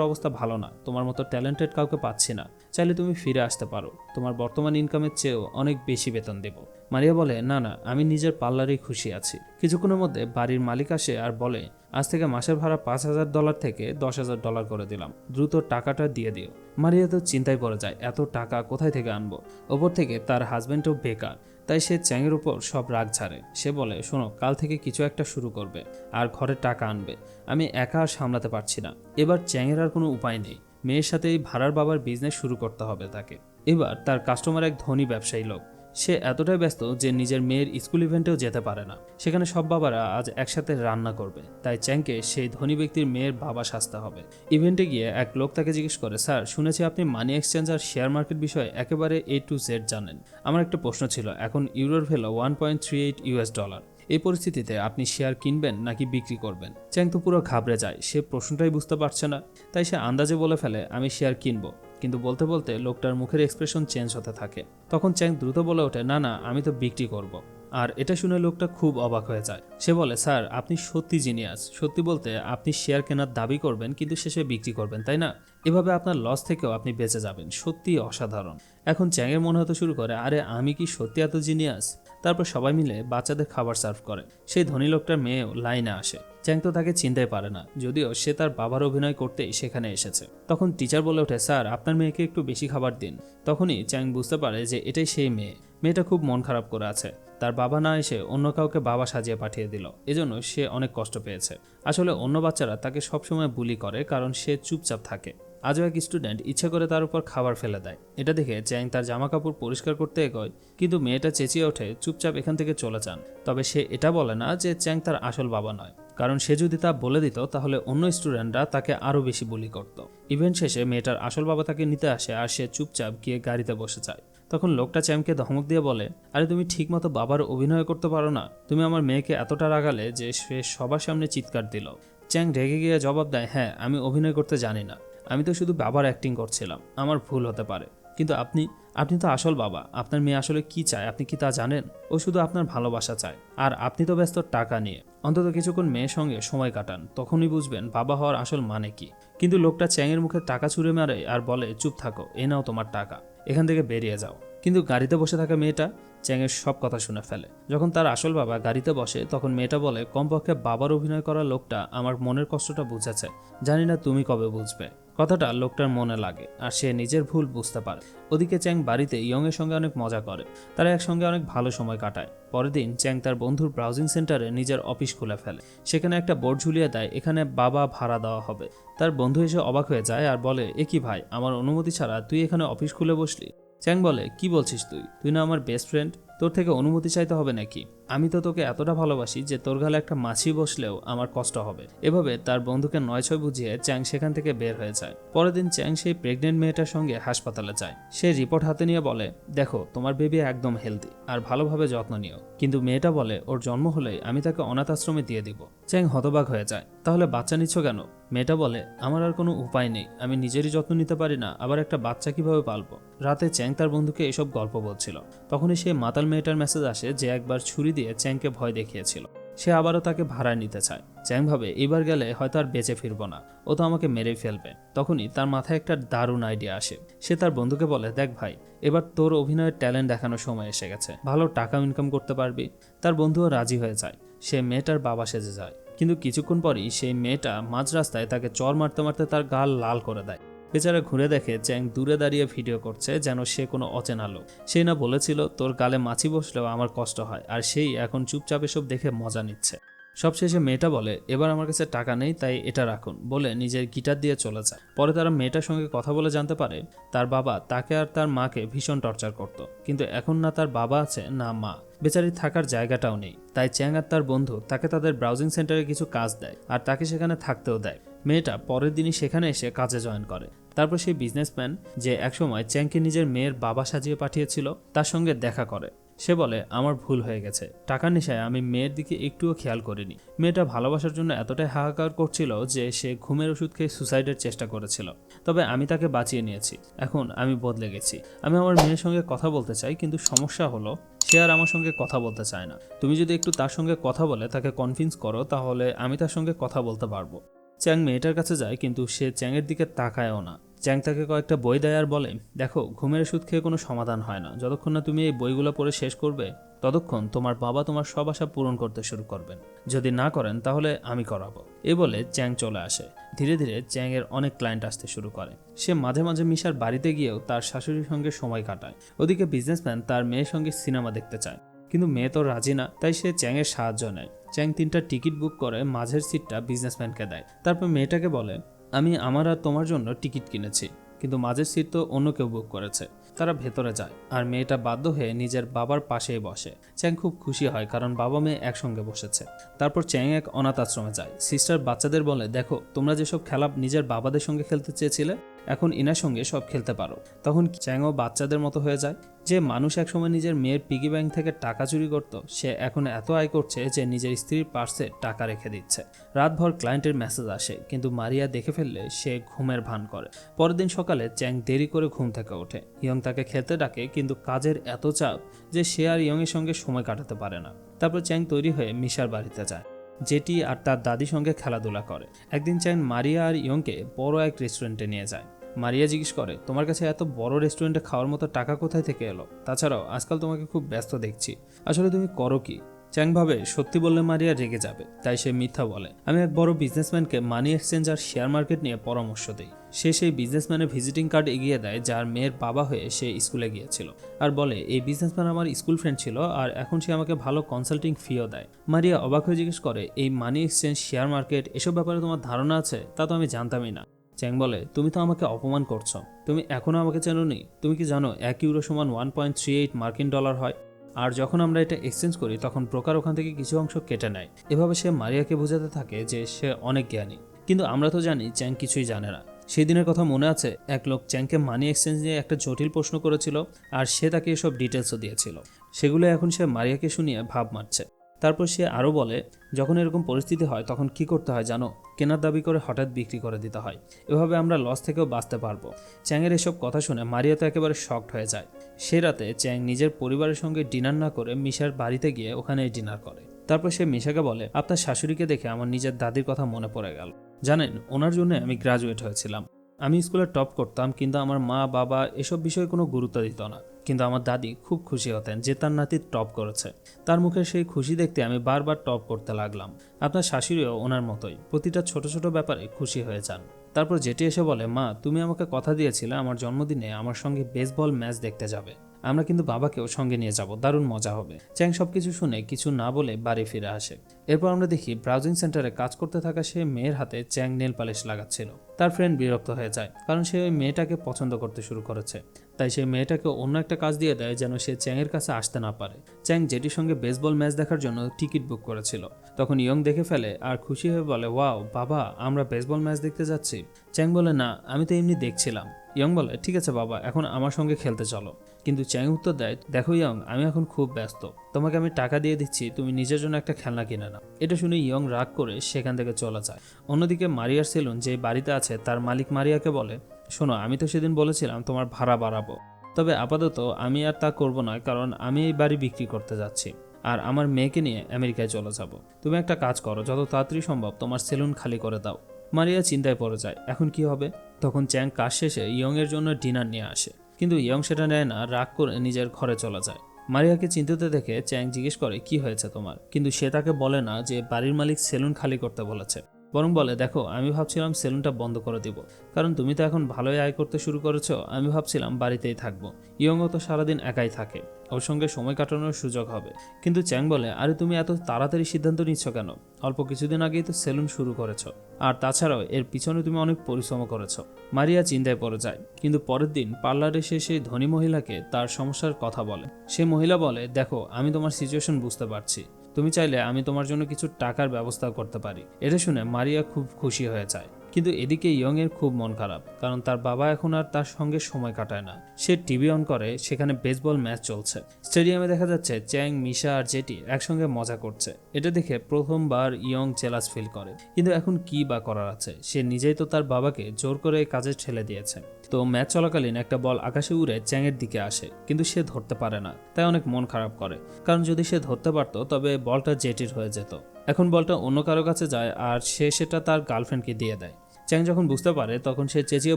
অবস্থা ভালো না। তোমার মতো ট্যালেন্টেড কাউকে পাচ্ছি না। চাইলে তুমি ফিরে আসতে পারো। তোমার বর্তমান ইনকামের চেয়েও অনেক বেশি বেতন দেব। মারিয়া বলে, না না, আমি নিজের পার্লারেই খুশি আছি। কিছুক্ষণের মধ্যে বাড়ির মালিক আসে আর বলে, আজ থেকে মাসের ভাড়া পাঁচ হাজার ডলার থেকে দশ হাজার ডলার করে দিলাম। দ্রুত টাকাটা দিয়ে দিও। মারিয়া তো চিন্তায় পড়ে যায়, এত টাকা কোথায় থেকে আনব? ওপর থেকে তার হাজব্যান্ডও বেকার, তাই সে চ্যাংয়ের উপর সব রাগ ছাড়ে। সে বলে, শোনো, কাল থেকে কিছু একটা শুরু করবে, আর ঘরে টাকা আনবে। আমি একা আর সামলাতে পারছি না। এবার চ্যাংয়ের আর কোনো উপায় নেই। মেয়ের সাথে এই ভাড়ার বাবার বিজনেস শুরু করতে হবে তাকে। এবার তার কাস্টমার এক ধনী ব্যবসায়ী লোক। সে এতটাই ব্যস্ত যে নিজের মেয়ের স্কুল ইভেন্টেও যেতে পারে না। সেখানে সব বাবারা আজ একসাথে রান্না করবে। তাই চ্যাংকে সেই ধনী ব্যক্তির মেয়ের বাবা সাজতে হবে। ইভেন্টে গিয়ে এক লোক তাকে জিজ্ঞেস করে, স্যার, শুনেছি আপনি মানি এক্সচেঞ্জ আর শেয়ার মার্কেট বিষয়ে একেবারে এ টু জেড জানেন। আমার একটা প্রশ্ন ছিল, এখন ইউরোর value one point three eight US dollar এই পরিস্থিতিতে আপনি শেয়ার কিনবেন নাকি বিক্রি করবেন? চ্যাং তো পুরো ঘাবড়ে যায়। সে প্রশ্নটাই বুঝতে পারছে না। তাই সে আন্দাজে বলে ফেলে, আমি শেয়ার কিনবো। কিন্তু বলতে বলতে লোকটার মুখের এক্সপ্রেশন চেঞ্জ হতে থাকে। তখন চ্যাং দ্রুত বলে ওঠে, না না, আমি তো বিক্রি করব। আর এটা শুনে লোকটা খুব অবাক হয়ে যায়। সে বলে, স্যার, আপনি সত্যি জিনিয়াস। সত্যি বলতে আপনি শেয়ার কেনার দাবি করবেন, কিন্তু শেষে বিক্রি করবেন, তাই না? এভাবে আপনার লস থেকেও আপনি বেঁচে যাবেন। সত্যি অসাধারণ। এখন চ্যাংয়ের মনে হতে শুরু করে, আরে, আমি কি সত্যি এত জিনিয়াস? তারপর সবাই মিলে বাচ্চাদের খাবার সার্ভ করে। সেই ধনী লোকটার মেয়েও লাইনে আসে। চ্যাং তো তাকে চিনতেই পারে না, যদিও সে তার বাবার অভিনয় করতেই সেখানে এসেছে। তখন টিচার বলে ওঠে, স্যার, আপনার মেয়েকে একটু বেশি খাবার দিন। তখনই চ্যাং বুঝতে পারে যে এটাই সেই মেয়ে। মেয়েটা খুব মন খারাপ করে আছে। তার বাবা না এসে অন্য কাউকে বাবা সাজিয়ে পাঠিয়ে দিল। এজন্য সে অনেক কষ্ট পেয়েছে। আসলে অন্য বাচ্চারা তাকে সবসময় বুলি করে, কারণ সে চুপচাপ থাকে। আজও এক স্টুডেন্ট ইচ্ছে করে তার উপর খাবার ফেলে দেয়। এটা দেখে চ্যাং তার জামা কাপড় পরিষ্কার করতে এগোয়, কিন্তু মেয়েটা চেঁচিয়ে ওঠে, চুপচাপ এখান থেকে চলে যান। তবে সে এটা বলে না যে চ্যাং তার আসল বাবা নয়। কারণ সে যদি তা বলে দিত, তাহলে অন্য স্টুডেন্টরা তাকে আরও বেশি বলি করত। ইভেন্ট শেষে মেয়েটার আসল বাবা তাকে নিতে আসে আর সে চুপচাপ গিয়ে গাড়িতে বসে যায়। তখন লোকটা চ্যামকে ধমক দিয়ে বলে, আরে তুমি ঠিকমতো বাবার অভিনয় করতে পারো না। তুমি আমার মেয়েকে এতটা রাগালে যে সে সবার সামনে চিৎকার দিল। চ্যাং রেগে গিয়ে জবাব দেয় হ্যাঁ আমি অভিনয় করতে জানি না। আমি তো শুধু বাবার অ্যাক্টিং করছিলাম। আমার ভুল হতে পারে। কিন্তু আপনি আপনি তো আসল বাবা, আপনার মেয়ে আসলে কি চায়, আপনি কি তা জানেন? ও শুধু আপনার ভালোবাসা চায়, আর আপনি তো ব্যস্ত টাকা নিয়ে। অন্তত কিছুক্ষণ মেয়ের সঙ্গে সময় কাটান, তখনই বুঝবেন বাবা হওয়ার আসল মানে কি। কিন্তু লোকটা চ্যাংয়ের মুখে টাকা ছুঁড়ে মারে আর বলে, চুপ থাকো, এ নাও তোমার টাকা, এখান থেকে বেরিয়ে যাও। কিন্তু গাড়িতে বসে থাকা মেয়েটা চ্যাংয়ের সব কথা শুনে ফেলে। যখন তার আসল বাবা গাড়িতে বসে, তখন মেয়েটা বলে, কমপক্ষে বাবার অভিনয় করা লোকটা আমার মনের কষ্টটা বুঝেছে। জানি না তুমি কবে বুঝবে। কথাটা লোকটার মনে লাগে, আর সে নিজের ভুল বুঝতে পারে। ওদিকে চ্যাং বাড়িতে ইয়ংয়ের সঙ্গে অনেক মজা করে। তারা একসঙ্গে অনেক ভালো সময় কাটায়। পরের দিন চ্যাং তার বন্ধুর ব্রাউজিং সেন্টারে নিজের অফিস খুলে ফেলে। সেখানে একটা বোর্ড ঝুলিয়ে দেয়, এখানে বাবা ভাড়া দেওয়া হবে। তার বন্ধু এসে অবাক হয়ে যায় আর বলে, এ কি ভাই, আমার অনুমতি ছাড়া তুই এখানে অফিস খুলে বসলি? চ্যাং বলে, কি বলছিস তুই? তুই না আমার বেস্ট ফ্রেন্ড তোর থেকে অনুমতি চাইতে হবে নাকি? আমি তো তোকে এতটা ভালোবাসি যে তোর গালে একটা মাছি বসলেও আমার কষ্ট হবে। এভাবে তার বন্ধুকে নয় ছয় বুঝিয়ে চ্যাং সেখান থেকে বের হয়ে যায়। পরের দিন চ্যাং সেই প্রেগনেন্ট মেয়েটার সঙ্গে হাসপাতালে যায়। সে রিপোর্ট হাতে নিয়ে বলে, দেখো, তোমার বেবি একদম হেলদি আর ভালোভাবে যত্ন নিও। কিন্তু মেয়েটা বলে, ওর জন্ম হলেই আমি তাকে অনাথ আশ্রমে দিয়ে দিব। চ্যাং হতবাক হয়ে যায়। তাহলে বাচ্চা নিচ্ছ কেন? মেয়েটা বলে, আমার আর কোনো উপায় নেই, আমি নিজেরই যত্ন নিতে পারি না, আবার একটা বাচ্চা কীভাবে পালবো? রাতে চ্যাং তার বন্ধুকে এসব গল্প বলছিল। তখনই সেই মাতাল মেয়েটার মেসেজ আসে যে একবার ছুরি দিয়ে চ্যাংকে ভয় দেখিয়েছিল। সে আবারও তাকে ভাড়ায় নিতে চায়। চ্যাং ভাবে, এবার গেলে হয়তো আর বেঁচে ফিরবো না। ও তো আমাকে মেরেই ফেলবে। তখনই তার মাথায় একটা দারুণ আইডিয়া আসে। সে তার বন্ধুকে বলে, দেখ ভাই, এবার তোর অভিনয়ের ট্যালেন্ট দেখানোর সময় এসে গেছে। ভালো টাকা ইনকাম করতে পারবি। তার বন্ধুও রাজি হয়ে যায়। সে মেয়েটার বাবা সেজে যায়। কিন্তু কিছুক্ষণ পরই সেই মেয়েটা মাঝ রাস্তায় তাকে চর মারতে মারতে তার গাল লাল করে দেয়। বেচারা ঘুরে দেখে চ্যাং দূরে দাঁড়িয়ে ভিডিও করছে যেন সে কোনো অচেনা লোক। সেই না বলেছিল, তোর গালে মাছি বসলেও আমার কষ্ট হয়, আর সেই এখন চুপচাপ এসব দেখে মজা নিচ্ছে। সবশেষে মেয়েটা বলে, এবার আমার কাছে টাকা নেই, তাই এটা রাখুন। বলে নিজের গিটার দিয়ে চলে যায়। পরে তারা মেয়েটার সঙ্গে কথা বলে জানতে পারে, তার বাবা তাকে আর তার মাকে ভীষণ টর্চার করত। কিন্তু এখন না তার বাবা আছে, না মা। বেচারির থাকার জায়গাটাও নেই। তাই চ্যাং আর তার বন্ধু তাকে তাদের ব্রাউজিং সেন্টারে কিছু কাজ দেয়, আর তাকে সেখানে থাকতেও দেয়। মেয়েটা পরের দিনই সেখানে এসে কাজে জয়েন করে। তারপর সেই বিজনেসম্যান যে একসময় চ্যাংকে নিজের মেয়ের বাবা সাজিয়ে পাঠিয়েছিল, তার সঙ্গে দেখা করে। সে বলে, আমার ভুল হয়ে গেছে। টাকার নেশায় আমি মেয়ের দিকে একটুও খেয়াল করিনি। মেয়েটা ভালোবাসার জন্য এতটাই হাহাকার করছিল যে সে ঘুমের ওষুধ খেয়ে সুসাইডের চেষ্টা করেছিল। তবে আমি তাকে বাঁচিয়ে নিয়েছি। এখন আমি বদলে গেছি। আমি আমার মেয়ের সঙ্গে কথা বলতে চাই, কিন্তু সমস্যা হলো, সে আর আমার সঙ্গে কথা বলতে চায় না। তুমি যদি একটু তার সঙ্গে কথা বলে, তাকে কনভিন্স করো, তাহলে আমি তার সঙ্গে কথা বলতে পারব। চ্যাং মেয়েটার কাছে যায়, কিন্তু সে চ্যাংয়ের দিকে তাকায়ও না। চ্যাং তাকে কয়েকটা বই দেয় আর বলে, দেখো, ঘুমের ওষুধ খেয়ে কোনো সমাধান হয় না। যতক্ষণ না তুমি এই বইগুলো পড়ে শেষ করবে, ততক্ষণ তোমার বাবা তোমার সব আশা পূরণ করতে শুরু করবেন। যদি না করেন, তাহলে আমি করাবো। এ বলে চ্যাং চলে আসে। ধীরে ধীরে চ্যাংয়ের অনেক ক্লায়েন্ট আসতে শুরু করে। সে মাঝে মাঝে মিশার বাড়িতে গিয়েও তার শাশুড়ির সঙ্গে সময় কাটায়। ওদিকে বিজনেসম্যান তার মেয়ের সঙ্গে সিনেমা দেখতে চায়। কিন্তু মেয়ে তো রাজি না, তাই সে চ্যাংয়ের সাহায্য নেয়। চ্যাং তিনটা টিকিট বুক করে মাঝের সিটটা বিজনেসম্যানকে দেয়। তারপর মেয়েটাকে বলে, আমি আমার আর তোমার জন্য টিকিট কিনেছি, কিন্তু মাঝের সিট তো অন্য কেউ বুক করেছে। তারা ভেতরে যায়, আর মেয়েটা বাধ্য হয়ে নিজের বাবার পাশেই বসে। চ্যাং খুব খুশি হয়, কারণ বাবা মেয়ে একসঙ্গে বসেছে। তারপর চ্যাং এক অনাথ আশ্রমে যায়। সিস্টার বাচ্চাদের বলে, দেখো, তোমরা যেসব খেলা নিজের বাবাদের সঙ্গে খেলতে চেয়েছিলে এখন ইনার সঙ্গে সব খেলতে পারো। তখন চ্যাংও বাচ্চাদের মতো হয়ে যায় যে মানুষ একসময় নিজের মেয়ের পিগি ব্যাংক থেকে টাকা চুরি করত। সে এখন এত আয় করছে যে নিজের স্ত্রীর পার্সে টাকা রেখে দিচ্ছে। রাতভর ক্লায়েন্টের মেসেজ আসে, কিন্তু মারিয়া দেখে ফেললে সে ঘুমের ভান করে। পরের দিন সকালে চ্যাং দেরি করে ঘুম থেকে ওঠে। ইয়ং তাকে খেলতে ডাকে, কিন্তু কাজের এত চাপ যে সে আর ইয়ংয়ের সঙ্গে সময় কাটাতে পারে না। তারপর চ্যাং তৈরি হয়ে মিশার বাড়িতে যায়। যেটি আর তার দাদির সঙ্গে খেলাধুলা করে। একদিন চ্যাং মারিয়া আর ইয়ংকে বড় এক রেস্টুরেন্টে নিয়ে যায়। মারিয়া জিজ্ঞেস করে, তোমার কাছে এত বড় রেস্টুরেন্টে খাওয়ার মতো টাকা কোথায় থেকে এলো? তাছাড়াও আজকাল তোমাকে খুব ব্যস্ত দেখছি। আসলে তুমি করো কি? চ্যাং ভাবে, সত্যি বললে মারিয়া রেগে যাবে। তাই সে মিথ্যা বলে। আমি এক বড় বিজনেসম্যানকে মানি এক্সচেঞ্জ আর শেয়ার মার্কেট নিয়ে পরামর্শ দিই। সে সেই বিজনেসম্যানের ভিজিটিং কার্ড এগিয়ে দেয়, যার মেয়ের বাবা হয়ে সে স্কুলে গিয়েছিল। আর বলে, এই বিজনেসম্যান আমার স্কুল ফ্রেন্ড ছিল, আর এখন সে আমাকে ভালো কনসাল্টিং ফিও দেয়। মারিয়া অবাক হয়ে জিজ্ঞেস করে, এই মানি এক্সচেঞ্জ শেয়ার মার্কেট, এসব ব্যাপারে তোমার ধারণা আছে? তা তো আমি জানতামই না। চ্যাং বলে, তুমি তো আমাকে অপমান করছ। তুমি এখনও আমাকে চেনোনি। তুমি কি জানো, এক ইউরো সমান ওয়ান পয়েন্ট থ্রি এইট মার্কিন ডলার হয়? আর যখন আমরা এটা এক্সচেঞ্জ করি, তখন ব্রোকার ওখান থেকে কিছু অংশ কেটে নেয়। এভাবে সে মারিয়াকে বোঝাতে থাকে যে সে অনেক জ্ঞানী। কিন্তু আমরা তো জানি, চ্যাং কিছুই জানে না। সেই দিনের কথা মনে আছে, এক লোক চ্যাংকে মানি এক্সচেঞ্জ নিয়ে একটা জটিল প্রশ্ন করেছিল, আর সে তাকে এসব ডিটেলসও দিয়েছিল। সেগুলো এখন সে মারিয়াকে শুনিয়ে ভাব মারছে। তারপর সে আরও বলে, যখন এরকম পরিস্থিতি হয়, তখন কি করতে হয় জানো? কেনার দাবি করে হঠাৎ বিক্রি করে দিতে হয়। এভাবে আমরা লস থেকেও বাঁচতে পারব। চ্যাংয়ের এসব কথা শুনে মারিয়া তো একেবারে শকড হয়ে যায়। সে রাতে চ্যাং নিজের পরিবারের সঙ্গে ডিনার না করে মিশার বাড়িতে গিয়ে ওখানে ডিনার করে। তারপর সে মিশাকে বলে, আপনার শাশুড়িকে দেখে আমার নিজের দাদির কথা মনে পড়ে গেল। জানেন, ওনার জন্য আমি গ্রাজুয়েট হয়েছিলাম। আমি স্কুলে টপ করতাম, কিন্তু আমার মা, বাবা এসব বিষয়ে কোনো গুরুত্ব দিত না। কিন্তু আমার দাদি খুব খুশি হতেন যে তার নাতি টপ করেছে। তার মুখে সেই খুশি দেখতে আমি বারবার টপ করতে লাগলাম। আপনার শাশুড়িও ওনার মতোই। প্রতিটা ছোট ছোট ব্যাপারে খুশি হয়ে যান। তারপর যেটি এসে বলে, মা, তুমি আমাকে কথা দিয়েছিলে আমার জন্মদিনে আমার সঙ্গে বেসবল ম্যাচ দেখতে যাবে। আমরা কিন্তু বাবাকেও সঙ্গে নিয়ে যাব। দারুণ মজা হবে। চ্যাং সবকিছু শুনে কিছু না বলে বাড়ি ফিরে আসে। এরপর আমরা দেখি ব্রাউজিং সেন্টারে কাজ করতে থাকা সে মেয়ের হাতে চ্যাং নেল পালিশ লাগাচ্ছিল। তার ফ্রেন্ড বিরক্ত হয়ে যায়, কারণ সে ওই মেয়েটাকে পছন্দ করতে শুরু করেছে। তাই সেই মেয়েটাকে অন্য একটা কাজ দিয়ে দেয় যেন সে চ্যাংয়ের কাছে আসতে না পারে। চ্যাং যেটির সঙ্গে বেসবল ম্যাচ দেখার জন্য টিকিট বুক করেছিল। তখন ইয়ং দেখে ফেলে আর খুশি হয়ে বলে ওয়াও বাবা, আমরা বেসবল ম্যাচ দেখতে যাচ্ছি। চ্যাং বলে, না, আমি তো এমনি দেখছিলাম। ইয়ং বলে, ঠিক আছে বাবা, এখন আমার সঙ্গে খেলতে চলো। কিন্তু চ্যাং উত্তর দেয়, দেখো ইয়ং, আমি এখন খুব ব্যস্ত। তোমাকে আমি টাকা দিয়ে দিচ্ছি, তুমি নিজের জন্য একটা খেলনা কিনে নাও। এটা শুনে ইয়ং রাগ করে সেখান থেকে চলে যায়। অন্যদিকে মারিয়ার সেলুন যে বাড়িতে আছে, তার মালিক মারিয়াকে বলে শোনো, আমি তো সেদিন বলেছিলাম তোমার ভাড়া বাড়াবো। তবে আপাতত আমি আর তা করব না, কারণ আমি এই বাড়ি বিক্রি করতে যাচ্ছি। আর আমার মেয়েকে নিয়ে আমেরিকায় চলে যাব। তুমি একটা কাজ করো, যত তাড়াতাড়ি সম্ভব তোমার সেলুন খালি করে দাও। মারিয়া চিন্তায় পড়ে যায়, এখন কি হবে? তখন চ্যাং কাজ শেষে ইয়ংয়ের জন্য ডিনার নিয়ে আসে। কিন্তু ইয়ং সেটা নেয় না, রাগ করে নিজের ঘরে চলে যায়। মারিয়াকে চিন্তিত দেখে চ্যাং জিজ্ঞেস করে, কি হয়েছে তোমার? কিন্তু সে তাকে বলে না যে বাড়ির মালিক সেলুন খালি করতে বলেছে। বরং বলে, দেখো, আমি ভাবছিলাম সেলুনটা বন্ধ করে দিব। কারণ তুমি তো এখন ভালোই আয় করতে শুরু করেছ, আমি ভাবছিলাম বাড়িতেই থাকব। ইয়ংও তো সারাদিন একাই থাকে। ওর সঙ্গে সময় কাটানোর সুযোগ হবে। কিন্তু চ্যাং বলে, আরে, তুমি এত তাড়াতাড়ি সিদ্ধান্ত নিচ্ছ কেন? অল্প কিছুদিন আগেই তো সেলুন শুরু করেছ। আর তাছাড়াও, এর পিছনে তুমি অনেক পরিশ্রম করেছ। মারিয়া চিন্তায় পড়ে যায়। কিন্তু পরের দিন পার্লারে এসে সেই ধনী মহিলাকে তার সমস্যার কথা বলে। সে মহিলা বলে, দেখো, আমি তোমার সিচুয়েশন বুঝতে পারছি। তুমি চাইলে আমি তোমার জন্য কিছু টাকার ব্যবস্থা করতে পারি। এটা শুনে মারিয়া খুব খুশি হয়ে যায়। কিন্তু এদিকে ইয়ংয়ের খুব মন খারাপ, কারণ তার বাবা এখন আর তার সঙ্গে সময় কাটায় না। সে টিভি অন করে, সেখানে বেসবল ম্যাচ চলছে। স্টেডিয়ামে দেখা যাচ্ছে চ্যাং, মিশা আর জেটি একসঙ্গে মজা করছে। এটা দেখে প্রথমবার ইয়ং জেলাস ফিল করে। কিন্তু এখন কি বা করার আছে? সে নিজেই তো তার বাবাকে জোর করে কাজে ঠেলে দিয়েছে। তো ম্যাচ চলাকালীন একটা বল আকাশে উড়ে চ্যাংয়ের দিকে আসে, কিন্তু সে ধরতে পারে না। তাই অনেক মন খারাপ করে। কারণ যদি সে ধরতে পারতো, তবে বলটা জেটির হয়ে যেত। এখন বলটা অন্য কারও কাছে যায় আর সে সেটা তার গার্লফ্রেন্ডকে দিয়ে দেয়। চ্যাং যখন বুঝতে পারে, তখন সে চেঁচিয়ে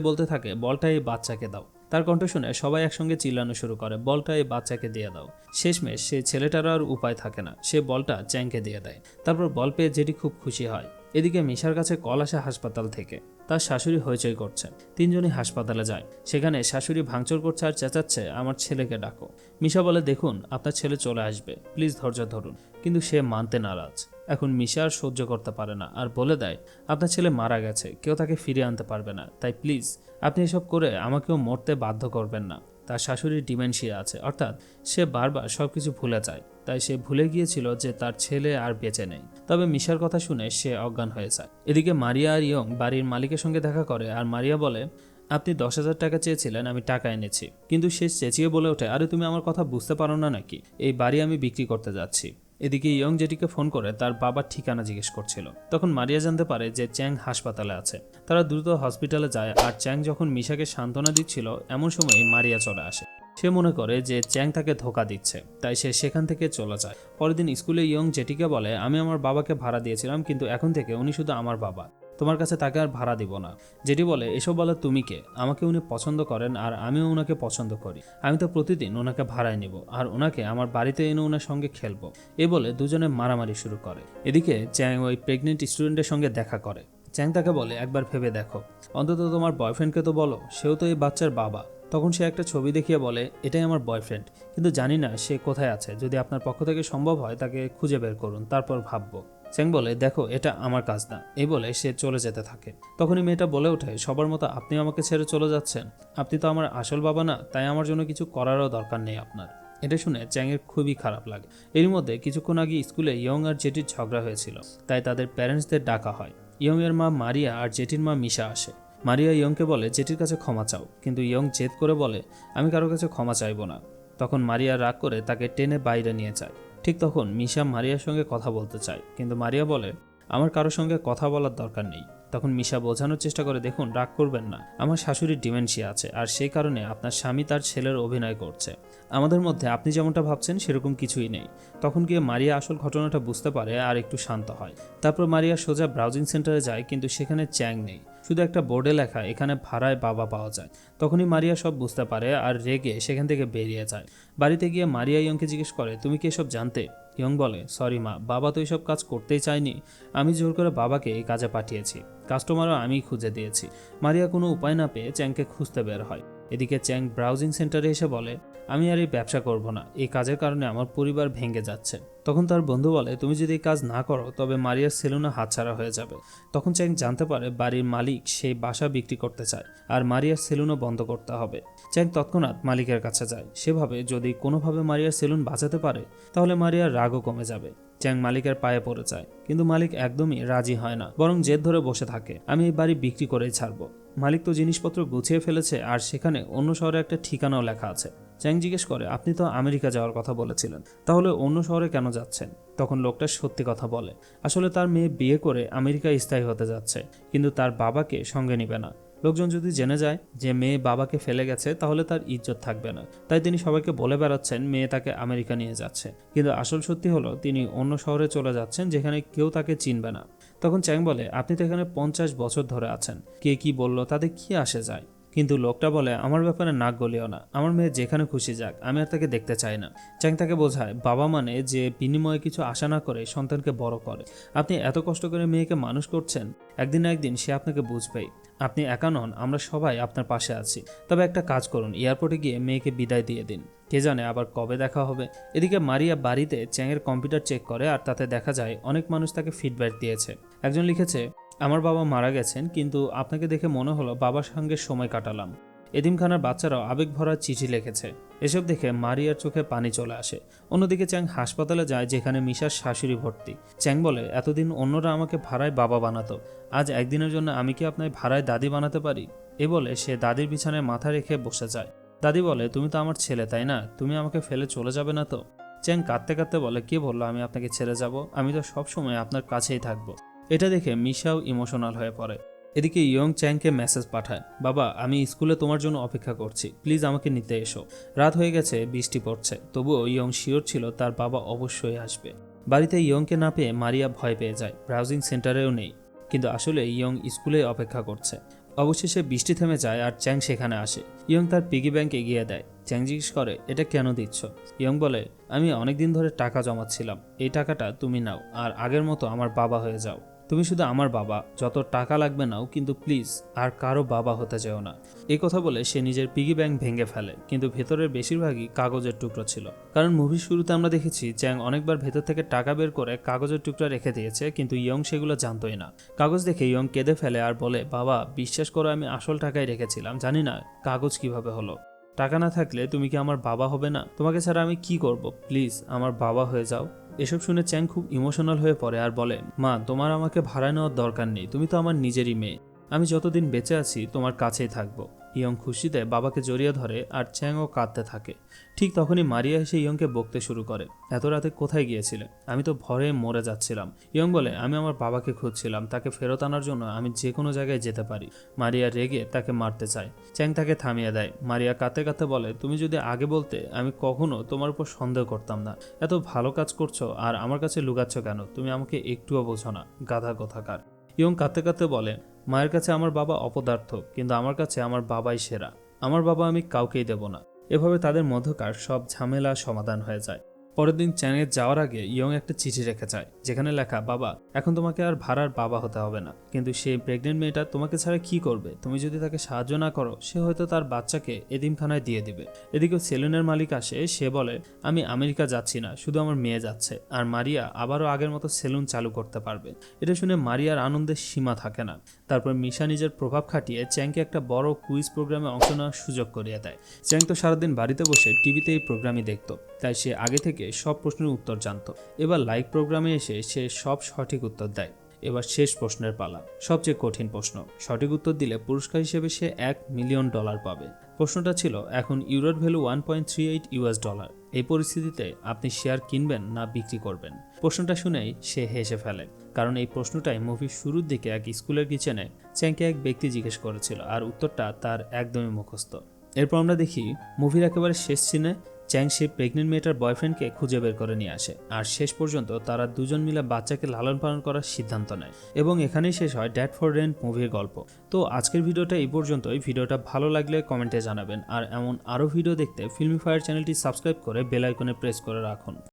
বলতে থাকে, বলটা এই বাচ্চাকে দাও। তার কণ্ঠ শুনে সবাই একসঙ্গে চিল্লানো শুরু করে, বলটা এই বাচ্চাকে দিয়ে দাও। শেষমেশ সে ছেলেটার আর উপায় থাকে না, সে বলটা চ্যাংকে দিয়ে দেয়। তারপর বল পেয়ে যেটি খুব খুশি হয়। এদিকে মিশার কাছে কল আসে হাসপাতাল থেকে। তার শাশুড়ি হইচই করছে। তিনজনই হাসপাতালে যায়। সেখানে শাশুড়ি ভাঙচুর করছে আর চেঁচাচ্ছে, আমার ছেলেকে ডাকো। মিশা বলে, দেখুন, আপনার ছেলে চলে আসবে। প্লিজ ধৈর্য ধরুন। কিন্তু সে মানতে নারাজ। এখন মিশা আর সহ্য করতে পারে না আর বলে দেয়, আপনার ছেলে মারা গেছে, কেউ তাকে ফিরিয়ে আনতে পারবে না। তাই প্লিজ, আপনি এসব করে আমাকেও মরতে বাধ্য করবেন না। তার শাশুড়ির ডিমেনশিয়া আছে, অর্থাৎ সে বারবার সব কিছু ভুলে যায়। তাই সে ভুলে গিয়েছিল যে তার ছেলে আর বেঁচে নেই। তবে মিশার কথা শুনে সে অজ্ঞান হয়ে যায়। এদিকে মারিয়া আর ইয়ং বাড়ির মালিকের সঙ্গে দেখা করে আর মারিয়া বলে, আপনি দশ হাজার টাকা চেয়েছিলেন, আমি টাকা এনেছি। কিন্তু সে চেঁচিয়ে বলে ওঠে, আরে, তুমি আমার কথা বুঝতে পারো না নাকি? এই বাড়ি আমি বিক্রি করতে যাচ্ছি। এদিকে ইয়ং জেটিকে ফোন করে, তার বাবার ঠিকানা জিজ্ঞেস করছিল। তখন মারিয়া জানতে পারে যে চ্যাং হাসপাতালে আছে। তারা দ্রুত হসপিটালে যায় আর চ্যাং যখন মিশাকে সান্ত্বনা দিচ্ছিল, এমন সময় মারিয়া চলে আসে। সে মনে করে যে চ্যাং তাকে ধোকা দিচ্ছে, তাই সে সেখান থেকে চলে যায়। পরের দিন স্কুলে ইয়ং জেটিকে বলে, আমি আমার বাবাকে ভাড়া দিয়েছিলাম, কিন্তু এখন থেকে উনি শুধু আমার বাবা। তোমার কাছে তাকে আর ভাড়া দিব না। যেটি বলে, এসব বলে তুমি কে? আমাকে উনি পছন্দ করেন আর আমিও ওনাকে পছন্দ করি। আমি তো প্রতিদিন ওনাকে ভাড়ায় নিব আর ওনাকে আমার বাড়িতে এনে ওনার সঙ্গে খেলব। এ বলে দুজনে মারামারি শুরু করে। এদিকে চ্যাং ওই প্রেগনেন্ট স্টুডেন্টের সঙ্গে দেখা করে। চ্যাং তাকে বলে, একবার ভেবে দেখো। অন্তত তোমার বয়ফ্রেন্ডকে তো বলো, সেও তো এই বাচ্চার বাবা। তখন সে একটা ছবি দেখিয়ে বলে, এটাই আমার বয়ফ্রেন্ড কিন্তু জানি না সে কোথায় আছে। যদি আপনার পক্ষ থেকে সম্ভব হয়, তাকে খুঁজে বের করুন। তারপর ভাববো। চ্যাং বলে, দেখো, এটা আমার কাজ না। এই বলে সে চলে যেতে থাকে। তখনই মেয়েটা বলে ওঠে, সবার মতো আপনি আমাকে ছেড়ে চলে যাচ্ছেন। আপনি তো আমার আসল বাবা না, তাই আমার জন্য কিছু করারও দরকার নেই আপনার। এটা শুনে চ্যাংয়ের খুবই খারাপ লাগে। এর মধ্যে কিছুক্ষণ আগে স্কুলে ইয়ং আর জেটির ঝগড়া হয়েছিল, তাই তাদের প্যারেন্টসদের ডাকা হয়। ইয়ং এর মা মারিয়া আর জেটির মা মিশা আসে। মারিয়া ইয়ংকে বলে জেটির কাছে ক্ষমা চাও। কিন্তু ইয়ং জেদ করে বলে, আমি কারও কাছে ক্ষমা চাইব না। তখন মারিয়া রাগ করে তাকে টেনে বাইরে নিয়ে যায়। ঠিক তখন মিশা মারিয়ার সঙ্গে কথা বলতে চায়, কিন্তু মারিয়া বলে, আমার কারোর সঙ্গে কথা বলার দরকার নেই। তখন মিশা বোঝানোর চেষ্টা করে, দেখুন, রাগ করবেন না। আমার শাশুড়ির ডিমেনশিয়া আছে, আর সেই কারণে আপনার স্বামী তার ছেলের অভিনয় করছে। আমাদের মধ্যে আপনি যেমনটা ভাবছেন, সেরকম কিছুই নেই। তখন গিয়ে মারিয়া আসল ঘটনাটা বুঝতে পারে আর একটু শান্ত হয়। তারপর মারিয়া সোজা ব্রাউজিং সেন্টারে যায়, কিন্তু সেখানে চ্যাং নেই। শুধু একটা বোর্ডে লেখা, এখানে ভাড়ায় বাবা পাওয়া যায়। তখনই মারিয়া সব বুঝতে পারে আর রেগে সেখান থেকে বেরিয়ে যায়। বাড়িতে গিয়ে মারিয়া ইয়ংকে জিজ্ঞেস করে, তুমি কি এসব জানতে? ইয়ং বলে, সরি মা, বাবা তো এইসব কাজ করতেই চায়নি। আমি জোর করে বাবাকে এই কাজে পাঠিয়েছি। কাস্টমারও আমি খুঁজে দিয়েছি। মারিয়া কোনো উপায় না পেয়ে চ্যাংকে খুঁজতে বের হয়। এদিকে চ্যাং ব্রাউজিং সেন্টারে এসে বলে আমি আর এই ব্যবসা করব না। এই কাজের কারণে আমার পরিবার ভেঙে যাচ্ছে। তখন তার বন্ধু বলে, তুমি যদি এই কাজ না করো, তবে মারিয়ার সেলুনে হাতছাড়া হয়ে যাবে। তখন চ্যাং জানতে পারে, বাড়ির মালিক সেই বাসা বিক্রি করতে চায়, আর মারিয়ার সেলুনও বন্ধ করতে হবে। চ্যাং তৎক্ষণাৎ মালিকের কাছে যায়। সেভাবে যদি কোনোভাবে মারিয়ার সেলুন বাঁচাতে পারে, তাহলে মারিয়ার রাগও কমে যাবে। চ্যাং মালিকের পায়ে পড়ে যায়। কিন্তু মালিক একদমই রাজি হয় না, বরং জেদ ধরে বসে থাকে, আমি এই বাড়ি বিক্রি করেই ছাড়বো। মালিক তো জিনিসপত্র গুছিয়ে ফেলেছে, আর সেখানে অন্য শহরে একটা ঠিকানাও লেখা আছে। চ্যাং জিজ্ঞেস করে, আপনি তো আমেরিকা যাওয়ার কথা বলেছিলেন, তাহলে অন্য শহরে কেন যাচ্ছেন? তখন লোকটা সত্যি কথা বলে, আসলে তার মেয়ে বিয়ে করে আমেরিকায় স্থায়ী হতে যাচ্ছে, কিন্তু তার বাবাকে সঙ্গে নিবে না। লোকজন যদি জেনে যায় যে মেয়ে বাবাকে ফেলে গেছে, তাহলে তার ইজ্জত থাকবে না। তাই তিনি সবাইকে বলে বেড়াচ্ছেন, মেয়ে তাকে আমেরিকা নিয়ে যাচ্ছে। কিন্তু আসল সত্যি হলো, তিনি অন্য শহরে চলে যাচ্ছেন, যেখানে কেউ তাকে চিনবে না। তখন চ্যাং বলে, আপনি তো এখানে পঞ্চাশ বছর ধরে আছেন, কে কি বলল তাতে কি আসে যায়? কিন্তু লোকটা বলে, আমার ব্যাপারে নাক গলিও না। আমার মেয়ে যেখানে খুশি যাক, আমি আর তাকে দেখতে চাই না। চ্যাং তাকে বোঝায়, বাবা মানে যে বিনিময়ে কিছু আশা না করে সন্তানকে বড় করে। আপনি এত কষ্ট করে মেয়েকে মানুষ করছেন, একদিন একদিন সে আপনাকে বুঝবেই। আপনি একা নন, আমরা সবাই আপনার পাশে আছি। তবে একটা কাজ করুন, এয়ারপোর্টে গিয়ে মেয়েকে বিদায় দিয়ে দিন। কে জানে আবার কবে দেখা হবে? এদিকে মারিয়া বাড়িতে চ্যাংয়ের কম্পিউটার চেক করে আর তাতে দেখা যায়, অনেক মানুষ তাকে ফিডব্যাক দিয়েছে। একজন লিখেছে আমার বাবা মারা গেছেন, কিন্তু আপনাকে দেখে মনে হলো বাবার সঙ্গে সময় কাটালাম। এদিমখানার বাচ্চারাও আবেগ ভরা চিঠি লিখেছে। এসব দেখে মারিয়ার চোখে পানি চলে আসে। অন্যদিকে চ্যাং হাসপাতালে যায় যেখানে মিশার শাশুড়ি ভর্তি। চ্যাং বলে, এতদিন অন্যরা আমাকে ভাড়ায় বাবা বানাতো। আজ একদিনের জন্য আমি কি আপনার ভাড়ায় দাদি বানাতে পারি? এ বলে সে দাদির বিছানায় মাথা রেখে বসে যায়। দাদি বলে, তুমি তো আমার ছেলে, তাই না? তুমি আমাকে ফেলে চলে যাবে না তো? চ্যাং কাঁদতে কাঁদতে বলে, কে বলল আমি আপনাকে ছেড়ে যাব? আমি তো সবসময় আপনার কাছেই থাকব। এটা দেখে মিশাও ইমোশনাল হয়ে পড়ে। এদিকে ইয়ং চ্যাংকে মেসেজ পাঠায়, বাবা, আমি স্কুলে তোমার জন্য অপেক্ষা করছি। প্লিজ আমাকে নিতে এসো। রাত হয়ে গেছে, বৃষ্টি পড়ছে। তবুও ইয়ং শিওর ছিল তার বাবা অবশ্যই আসবে। বাড়িতে ইয়ংকে না পেয়ে মারিয়া ভয় পেয়ে যায়, ব্রাউজিং সেন্টারেও নেই। কিন্তু আসলে ইয়ং স্কুলে অপেক্ষা করছে। অবশেষে বৃষ্টি থেমে যায় আর চ্যাং সেখানে আসে। ইয়ং তার পিগি ব্যাংকে এগিয়ে দেয়। চ্যাং জিজ্ঞেস করে, এটা কেন দিচ্ছ? ইয়ং বলে, আমি অনেকদিন ধরে টাকা জমাচ্ছিলাম। এই টাকাটা তুমি নাও, আর আগের মতো আমার বাবা হয়ে যাও। তুমি শুধু আমার বাবা, যত টাকা লাগবে নাও, কিন্তু প্লিজ আর কারও বাবা হতে যেও না। এই কথা বলে সে নিজের পিগি ব্যাংক ভেঙে ফেলে, কিন্তু ভেতরের বেশিরভাগই কাগজের টুকরো ছিল। কারণ মুভির শুরুতে আমরা দেখেছি চ্যাং অনেকবার ভেতর থেকে টাকা বের করে কাগজের টুকরা রেখে দিয়েছে, কিন্তু ইয়ং সেগুলো জানতোই না। কাগজ দেখে ইয়ং কেঁদে ফেলে আর বলে, বাবা, বিশ্বাস করো, আমি আসল টাকাই রেখেছিলাম। জানি না কাগজ কীভাবে হলো। টাকা না থাকলে তুমি কি আমার বাবা হবে না? তোমাকে ছাড়া আমি কি করব? প্লিজ আমার বাবা হয়ে যাও। এসব শুনে চ্যাং খুব ইমোশনাল হয়ে পড়ে আর বলে, মা, তোমার আমাকে ভাড়া নেওয়ার দরকার নেই, তুমি তো আমার নিজেরই মেয়ে। আমি যতদিন বেঁচে আছি, তোমার কাছেই থাকব। ইয়ং খুশিতে বাবাকে জড়িয়ে ধরে আর চ্যাংও কাঁদতে থাকে। ঠিক তখনই মারিয়া এসে ইয়ংকে বকতে শুরু করে। এত রাতে কোথায় গিয়েছিলে? আমি তো ভরে মরে যাচ্ছিলাম। ইয়ং বলে, আমি আমার বাবাকে খুঁজছিলাম। তাকে ফেরত আনার জন্য আমি যে কোনো জায়গায় যেতে পারি। মারিয়া রেগে তাকে মারতে চায়। চ্যাং তাকে থামিয়ে দেয়। মারিয়া কাঁদতে কাঁদতে বলে, তুমি যদি আগে বলতে, আমি কখনো তোমার উপর সন্দেহ করতাম না। এত ভালো কাজ করছ আর আমার কাছে লুকাচ্ছ কেন? তুমি আমাকে একটুও বোঝো না। গাধা কথাকার। ইয়ং কাঁদতে কাঁদতে বলে মায়ের কাছে আমার বাবা অপদার্থ, কিন্তু আমার কাছে আমার বাবাই সেরা। আমার বাবা আমি কাউকেই দেব না। এভাবে তাদের মধ্যকার সব ঝামেলা সমাধান হয়ে যায়। পরের দিন চ্যানেল যাওয়ার আগে ইয়ং একটা চিঠি রেখে যায়। যেখানে লেখা, বাবা, এখন তোমাকে আর ভাড়ার বাবা হতে হবে না। কিন্তু সেই প্রেগনেন্ট মেয়েটা তোমাকে ছাড়া কি করবে? তুমি যদি তাকে সাহায্য না করো, সে হয়তো তার বাচ্চাকে এদিমখানায় দিয়ে দিবে। এদিকে সেলুনের মালিক আসে, সে বলে, আমি আমেরিকা যাচ্ছি না, শুধু আমার মেয়ে যাচ্ছে। আর মারিয়া আবারও আগের মতো সেলুন চালু করতে পারবে। এটা শুনে মারিয়ার আনন্দের সীমা থাকে না। তারপর মিশা নিজের প্রভাব খাটিয়ে চ্যাংকে একটা বড় কুইজ প্রোগ্রামে অংশ নেওয়ার সুযোগ করিয়ে দেয়। চ্যাং তো সারাদিন বাড়িতে বসে টিভিতে এই প্রোগ্রামই দেখতো, তাই সে আগে থেকে সব প্রশ্নের উত্তর জানত। এবার লাইভ প্রোগ্রামে এসে সে সব সঠিক উত্তর দেয়। এবার শেষ প্রশ্নের পালা। সবচেয়ে কঠিন প্রশ্ন। সঠিক উত্তর দিলে পুরস্কার হিসেবে সে এক মিলিয়ন ডলার পাবে। প্রশ্নটা ছিল, এখন ইউরোর value one point three eight US dollar এই পরিস্থিতিতে আপনি শেয়ার কিনবেন না বিক্রি করবেন? প্রশ্নটা শুনেই সে হেসে ফেলে। কারণ এই প্রশ্নটাই মুভির শুরুর দিকে এক স্কুলের কিচেনে চ্যাংকে এক ব্যক্তি জিজ্ঞেস করেছিল, আর উত্তরটা তার একদমই মুখস্থ। এরপর আমরা দেখি, মুভির একেবারে শেষ সিনে চ্যাং সে প্রেগনেন্ট মেয়েটার বয়ফ্রেন্ডকে খুঁজে বের করে নিয়ে আসে। আর শেষ পর্যন্ত তারা দুজন মিলে বাচ্চাকে লালন পালন করার সিদ্ধান্ত নেয়। এবং এখানেই শেষ হয় ড্যাড ফর রেন্ট মুভির গল্প। তো আজকের ভিডিওটা এই পর্যন্তই। ভিডিওটা ভালো লাগলে কমেন্টে জানাবেন। আর এমন আরও ভিডিও দেখতে ফিল্মি ফায়ার চ্যানেলটি সাবস্ক্রাইব করে বেল আইকনে প্রেস করে রাখুন।